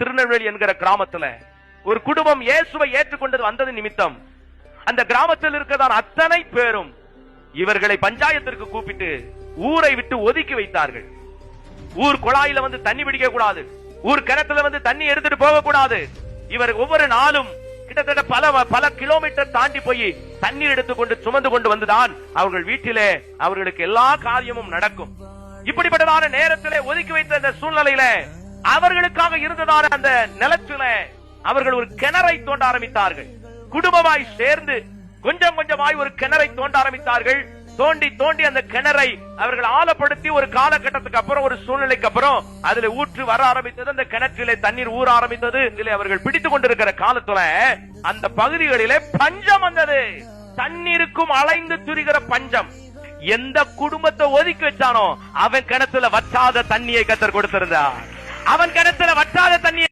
திருநெல்வேலி என்கிற கிராமத்துல ஒரு குடும்பம் இயேசுவை ஏற்றுக்கொண்டது வந்தது நிமித்தம். அந்த கிராமத்தில் இருக்கதான் அத்தனை பேரும் இவர்களை பஞ்சாயத்திற்கு கூப்பிட்டு ஊரை விட்டு ஒதுக்கி வைத்தார்கள். ஊர் குழாயில வந்து தண்ணி பிடிக்க கூடாது ஊர் கிணத்துல வந்து தண்ணி எடுத்துட்டு போக கூடாது இவர் ஒவ்வொரு நாளும் கிட்டத்தட்ட பல பல கிலோமீட்டர் தாண்டி போய் தண்ணீர் எடுத்துக்கொண்டு சுமந்து கொண்டு வந்துதான் அவர்கள் வீட்டிலே அவர்களுக்கு எல்லா காரியமும் நடக்கும். இப்படிப்பட்டதான நேரத்திலே ஒதுக்கி வைத்த இந்த சூழ்நிலையில அவர்களுக்காக இருந்ததான அந்த நிலத்தில அவர்கள் ஒரு கிணறை தோண்ட ஆரம்பித்தார்கள். குடும்பமாய் சேர்ந்து கொஞ்சம் கொஞ்சமாய் ஒரு கிணறை தோண்ட ஆரம்பித்தார்கள். தோண்டி தோண்டி அந்த கிணறை அவர்கள் ஆழப்படுத்தி ஒரு காலகட்டத்துக்கு அப்புறம் ஒரு சூழ்நிலைக்கு அப்புறம் அதுல ஊற்று வர ஆரம்பித்தது. அந்த கிணற்றிலே தண்ணீர் ஊற ஆரம்பித்தது. இதிலே அவர்கள் பிடித்துக் கொண்டிருக்கிற காலத்துல அந்த பகுதிகளிலே பஞ்சம் வந்தது. தண்ணீருக்கும் அலைந்து துரிகிற பஞ்சம். எந்த குடும்பத்தை ஒதுக்கி வச்சானோ அவன் கிணத்துல வச்சாத தண்ணியை கத்தர் கொடுத்திருந்தான் அவன் கிணத்துல வற்றாத தண்ணியை